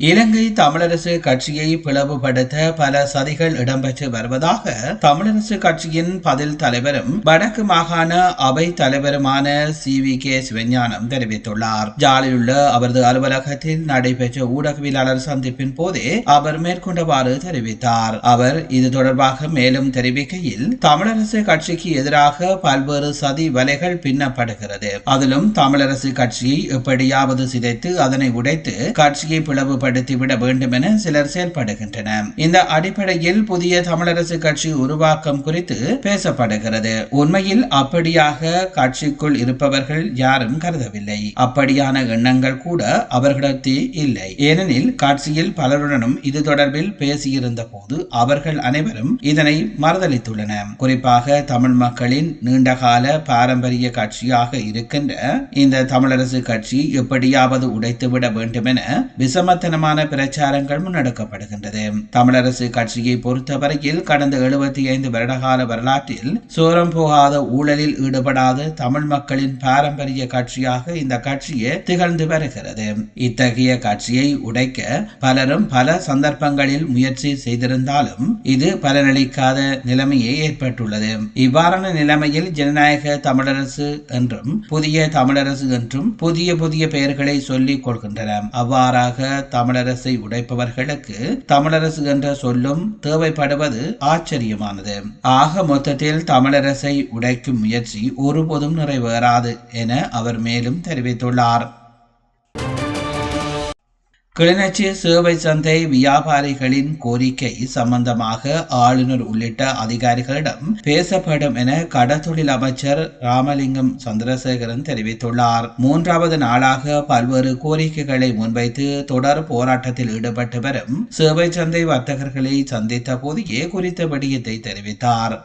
இலங்கை தமிழரசு கட்சியை பிளவுபடுத்த பல சதிகள் இடம்பெற்று வருவதாக தமிழரசு கட்சியின் பதில் தலைவரும் வடக்கு மாகாண அவை தலைவருமான சி. வி. கே. சிவஞானம் தெரிவித்துள்ளார். ஜாலில் உள்ள அவரது அலுவலகத்தில் நடைபெற்ற ஊடகவியலாளர் சந்திப்பின் போதே அவர் மேற்கொண்டவாறு தெரிவித்தார். அவர் இது தொடர்பாக மேலும் தெரிவிக்கையில் தமிழரசு கட்சிக்கு எதிராக பல்வேறு சதி வலைகள் பின்னப்படுகிறது. அதிலும் தமிழரசு கட்சியை எப்படியாவது சிதைத்து அதனை உடைத்து கட்சியை பிளவுபடுத்த செயல்படுத்திவிட வேண்டும் என சிலர் செயல்படுகின்றனர். இந்த அடிப்படையில் புதிய தமிழரசு கட்சி உருவாக்கம் குறித்து பேசப்படுகிறது. உண்மையில் அப்படியாக கட்சிக்குள் இருப்பவர்கள் யாரும் கருதவில்லை. அப்படியான எண்ணங்கள் கூட அவர்களிடத்தில் இல்லை. ஏனெனில் கட்சியில் பலருடனும் இது தொடர்பில் பேசியிருந்த போது அவர்கள் அனைவரும் இதனை மறுதளித்துள்ளனர் குறிப்பாக தமிழ் மக்களின் நீண்டகால பாரம்பரிய கட்சியாக இருக்கின்ற இந்த தமிழரசு கட்சி எப்படியாவது உடைத்துவிட வேண்டும் என விசமத்தனம் விதமான பிரச்சாரங்கள் முன்னெடுக்கப்படுகின்றது. தமிழரசு கட்சியை பொறுத்தவரையில் கடந்த எழுபத்தி ஐந்து வருடகால வரலாற்றில் சோரம் போகாத ஊழலில் ஈடுபடாத தமிழ் மக்களின் பாரம்பரிய கட்சியாக இந்த கட்சியே திகழ்ந்து வருகிறது. இத்தகைய கட்சியை உடைக்க பலரும் பல சந்தர்ப்பங்களில் முயற்சி செய்திருந்தாலும் இது பலனளிக்காத நிலைமையே ஏற்பட்டுள்ளது. இவ்வாறான நிலைமையில் ஜனநாயக தமிழரசு என்றும் புதிய தமிழரசு என்றும் புதிய புதிய பெயர்களை சொல்லிக் கொள்கின்றன. அவ்வாறாக தமிழரசை உடைப்பவர்களுக்கு தமிழரசு என்ற சொல்லும் தேவைப்படுவது ஆச்சரியமானது. ஆக மொத்தத்தில் தமிழரசை உடைக்கும் முயற்சி ஒருபோதும் நிறைவேறாது என அவர் மேலும் தெரிவித்துள்ளார். கிளிநொச்சி சேவை சந்தை வியாபாரிகளின் கோரிக்கை சம்பந்தமாக ஆளுநர் உள்ளிட்ட அதிகாரிகளிடம் பேசப்படும் என கடத்தொழில் அமைச்சர் ராமலிங்கம் சந்திரசேகரன் தெரிவித்துள்ளார். மூன்றாவது நாளாக பல்வேறு கோரிக்கைகளை முன்வைத்து தொடர் போராட்டத்தில் ஈடுபட்டு வரும் சேவை சந்தை வர்த்தகர்களை சந்தித்த போதே குறித்த விடயத்தை தெரிவித்தார்.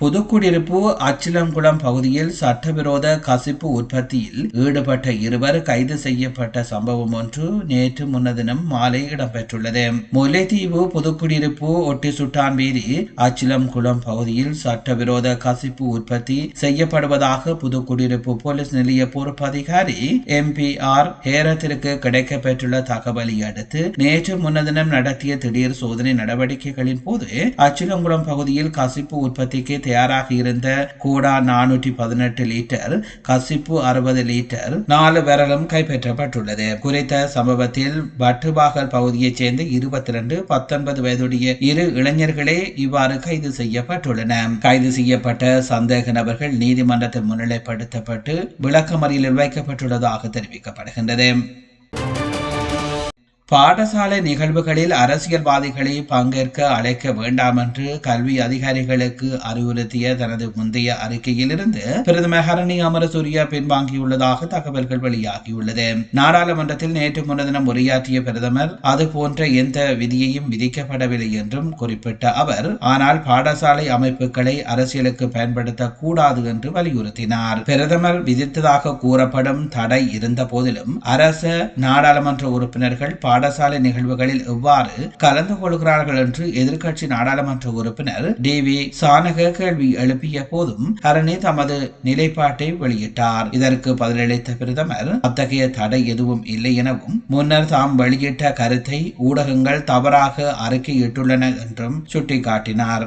புதுக்குடியிருப்பு அச்சிலங்குளம் பகுதியில் சட்டவிரோத கசிப்பு உற்பத்தியில் ஈடுபட்ட இருவர் கைது செய்யப்பட்ட சம்பவம் ஒன்று நேற்று முன்னதினம் மாலை இடம்பெற்றுள்ளது. முல்லைத்தீவு புதுக்குடியிருப்பு ஒட்டி சுட்டான் வீதி அச்சிலங்குளம் பகுதியில் சட்டவிரோத கசிப்பு உற்பத்தி செய்யப்படுவதாக புதுக்குடியிருப்பு போலீஸ் நிலைய பொறுப்பு அதிகாரி எம் பி ஆர் ஹேரத்திற்கு கிடைக்கப்பெற்றுள்ள தகவலை அடுத்து நேற்று முன்னதினம் நடத்திய திடீர் சோதனை நடவடிக்கைகளின் போது அச்சிலங்குளம் பகுதியில் கசிப்பு உற்பத்திக்கு தயாராக இருந்த கூடா நானூற்றி பதினெட்டு லிட்டர் கசிப்பு அறுபது லிட்டர் நாலு விரலும் கைப்பற்றப்பட்டுள்ளது. குறித்த சம்பவத்தில் பட்டுபாகல் பகுதியைச் சேர்ந்த இருபத்தி ரெண்டு பத்தொன்பது வயதுடைய இரு இளைஞர்களே இவ்வாறு கைது செய்யப்பட்டுள்ளனர் கைது செய்யப்பட்ட சந்தேக நபர்கள் நீதிமன்றத்தில் முன்னிலைப்படுத்தப்பட்டு விளக்கமறியலில் வைக்கப்பட்டுள்ளதாக தெரிவிக்கப்படுகின்றது. பாடசாலை நிகழ்வுகளில் அரசியல்வாதிகளை பங்கேற்க அழைக்க வேண்டாம் என்று கல்வி அதிகாரிகளுக்கு அறிவுறுத்திய தனது முந்தைய அறிக்கையிலிருந்து பிரதமர் ஹரணி அமரசூரியா பின்வாங்கியுள்ளதாக தகவல்கள் வெளியாகியுள்ளது. நாடாளுமன்றத்தில் நேற்று முன்தினம் உரையாற்றிய பிரதமர் அது போன்ற எந்த விதியையும் விதிக்கப்படவில்லை என்றும் குறிப்பிட்ட அவர் ஆனால் பாடசாலை அமைப்புகளை அரசியலுக்கு பயன்படுத்த கூடாது என்று வலியுறுத்தினார். பிரதமர் விதித்ததாக கூறப்படும் தடை இருந்த போதிலும் அரச நாடாளுமன்ற உறுப்பினர்கள் பாடசாலை நிகழ்வுகளில் எவ்வாறு கலந்து கொள்கிறார்கள் என்று எதிர்க்கட்சி நாடாளுமன்ற உறுப்பினர் டி வி சானக கேள்வி எழுப்பிய போதும் அரணி தமது நிலைப்பாட்டை வெளியிட்டார். இதற்கு பதிலளித்த பிரதமர் அத்தகைய தடை எதுவும் இல்லை எனவும் முன்னர் தாம் வெளியிட்ட கருத்தை ஊடகங்கள் தவறாக அறிக்கையிட்டுள்ளன என்றும் சுட்டிக்காட்டினார்.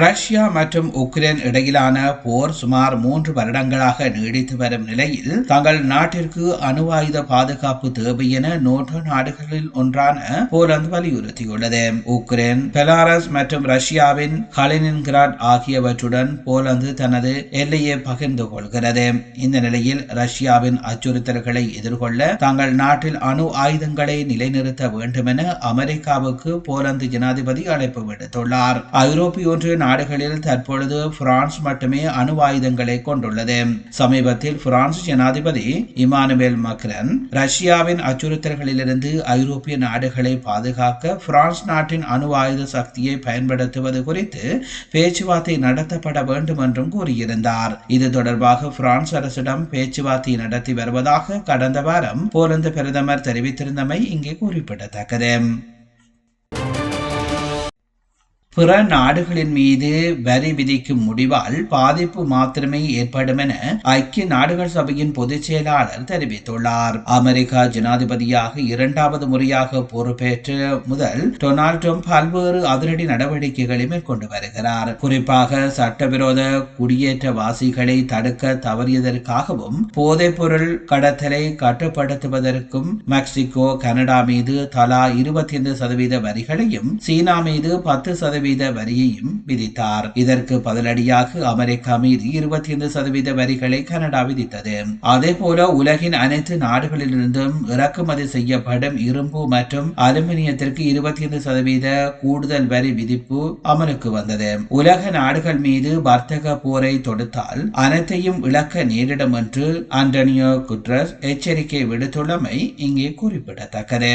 ரஷ்யா மற்றும் உக்ரைன் இடையிலான போர் சுமார் மூன்று வருடங்களாக நீடித்து வரும் நிலையில் தங்கள் நாட்டிற்கு அணு ஆயுத பாதுகாப்பு தேவை என நோட்டோ நாடுகளில் ஒன்றான போலந்து வலியுறுத்தியுள்ளது. உக்ரைன் பெலாரஸ் மற்றும் ரஷ்யாவின் கலினின்கிராட் ஆகியவற்றுடன் போலந்து தனது எல்லையை பகிர்ந்து கொள்கிறது. இந்த நிலையில் ரஷ்யாவின் அச்சுறுத்தல்களை எதிர்கொள்ள தங்கள் நாட்டில் அணு ஆயுதங்களை நிலைநிறுத்த வேண்டும் என அமெரிக்காவுக்கு போலந்து ஜனாதிபதி அழைப்பு விடுத்துள்ளார். ஐரோப்பிய ஒன்றிய நாடுகளில் தற்பொழுது பிரான்ஸ் மட்டுமே அணு ஆயுதங்களை கொண்டுள்ளது. சமீபத்தில் பிரான்ஸ் ஜனாதிபதி இமானுவேல் மக்ரன் ரஷ்யாவின் அச்சுறுத்தல்களிலிருந்து ஐரோப்பிய நாடுகளை பாதுகாக்க பிரான்ஸ் நாட்டின் அணு ஆயுத சக்தியை பயன்படுத்துவது குறித்து பேச்சுவார்த்தை நடத்தப்பட வேண்டும் என்றும் கூறியிருந்தார். இது தொடர்பாக பிரான்ஸ் அரசிடம் பேச்சுவார்த்தை நடத்தி வருவதாக கடந்த வாரம் போலந்து பிரதமர் தெரிவித்திருந்தமை இங்கே குறிப்பிடத்தக்கது. பிற நாடுகளின் மீது வரி விதிக்கும் முடிவால் பாதிப்பு மாத்திரமே ஏற்படும் என ஐக்கிய நாடுகள் சபையின் பொதுச் செயலாளர் தெரிவித்துள்ளார். அமெரிக்கா ஜனாதிபதியாக இரண்டாவது முறையாக பொறுப்பேற்ற முதல் டொனால்ட் ட்ரம்ப் பல்வேறு அதிரடி நடவடிக்கைகளை மேற்கொண்டு வருகிறார். குறிப்பாக சட்டவிரோத குடியேற்றவாசிகளை தடுக்க தவறியதற்காகவும் போதைப்பொருள் கடத்தலை கட்டுப்படுத்துவதற்கும் மெக்சிகோ கனடா மீது தலா இருபத்தி ஐந்து சதவீத வரிகளையும் சீனா மீது பத்து சதவீத சதவீத வரியையும் விதித்தார். இதற்கு பதிலடியாக அமெரிக்கா மீது இருபத்தி ஐந்து சதவீத வரிகளை கனடா விதித்தது. அதே போல உலகின் அனைத்து நாடுகளிலிருந்தும் இறக்குமதி செய்யப்படும் இரும்பு மற்றும் அலுமினியத்திற்கு இருபத்தி ஐந்து சதவீத கூடுதல் வரி விதிப்பு அமலுக்கு வந்தது. உலக நாடுகள் மீது வர்த்தக போரை தொடுத்தால் அனைத்தையும் இழக்க நேரிடும் என்று ஆண்டனியோ குட்ரஸ் எச்சரிக்கை விடுத்துள்ளமை இங்கே குறிப்பிடத்தக்கது.